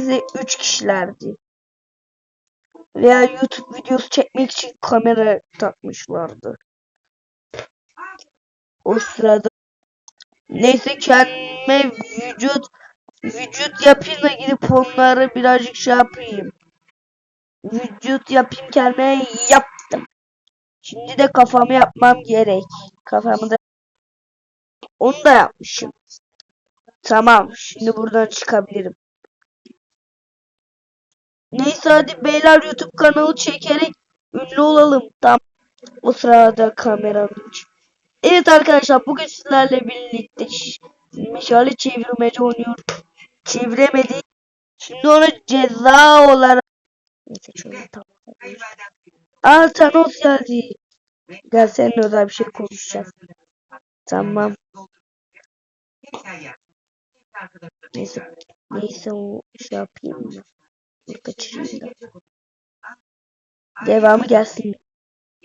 Neyse 3 kişilerdi. Veya YouTube videosu çekmek için kamera takmışlardı. O sırada neyse kendime vücut vücut yapayım da gidip onları birazcık şey yapayım. Vücut yapayım kendime yaptım. Şimdi de kafamı yapmam gerek. Kafamı da onu da yapmışım. Tamam, şimdi buradan çıkabilirim. Neyse hadi beyler YouTube kanalı çekerek ünlü olalım. Tam o sırada kameranın Evet arkadaşlar bugün sizlerle birlikte meşale çevirmece oynuyoruz. Çeviremedi. Şimdi ona ceza olarak Neyse şöyle tamam. Aa Thanos geldi. Gel seninle özel bir şey konuşacağız. Tamam. Neyse. Neyse o şey yapayım? Da. Devamı gelsin.